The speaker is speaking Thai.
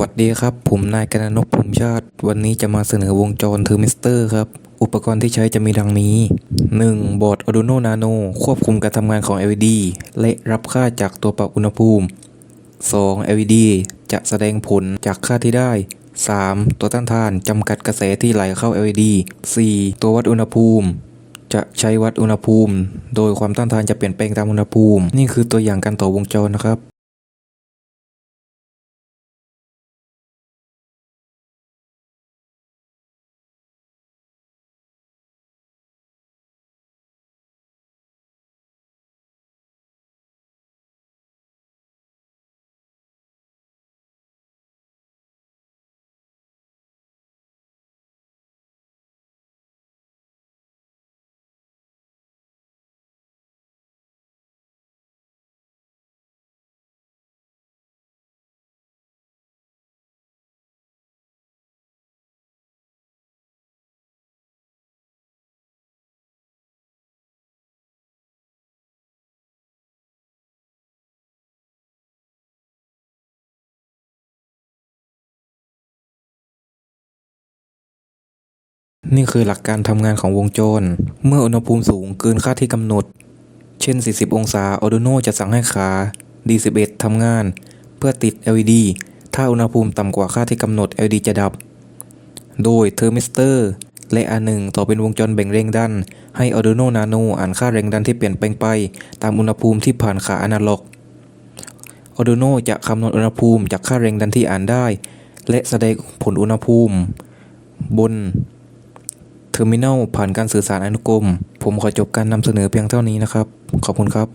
วัสดีครับ ผมนายกนนกภูมิชาติ วันนี้จะมาเสนอวงจรเทอร์มิสเตอร์ครับ อุปกรณ์ที่ใช้จะมีดังนี้ 1. บอร์ด Arduino Nano ควบคุมการทำงานของ LED และรับค่าจากตัวปรับอุณหภูมิ 2. LED จะแสดงผลจากค่าที่ได้ 3. ตัวต้านทานจำกัดกระแสที่ไหลเข้า LED 4. ตัววัดอุณหภูมิ จะใช้วัดอุณหภูมิ โดยความต้านทานจะเปลี่ยนแปลงตามอุณหภูมิ นี่คือตัวอย่างการต่อวงจรนะครับ นี่คือหลักการทำงานของวงจร เมื่ออุณหภูมิสูงเกินค่าที่กำหนด เช่น 40 องศา Arduino จะสั่งให้ขา D11 ทำงาน เพื่อติด LED ถ้าอุณหภูมิต่ำกว่าค่าที่กำหนด LED จะดับ โดยเทอร์มิสเตอร์และอันหนึ่งต่อเป็นวงจรแบ่งแรงดัน ให้ Arduino Nano อ่านค่าแรงดันที่เปลี่ยนแปลงไป ตามอุณหภูมิที่ผ่านขาอนาล็อก Arduino จะคำนวณอุณหภูมิจากค่าแรงดันที่อ่านได้ และแสดงผลอุณหภูมิ บน เทอร์มินัลผ่านการสื่อสารอนุกรม ผมขอจบการนำเสนอเพียงเท่านี้นะครับ ขอบคุณครับ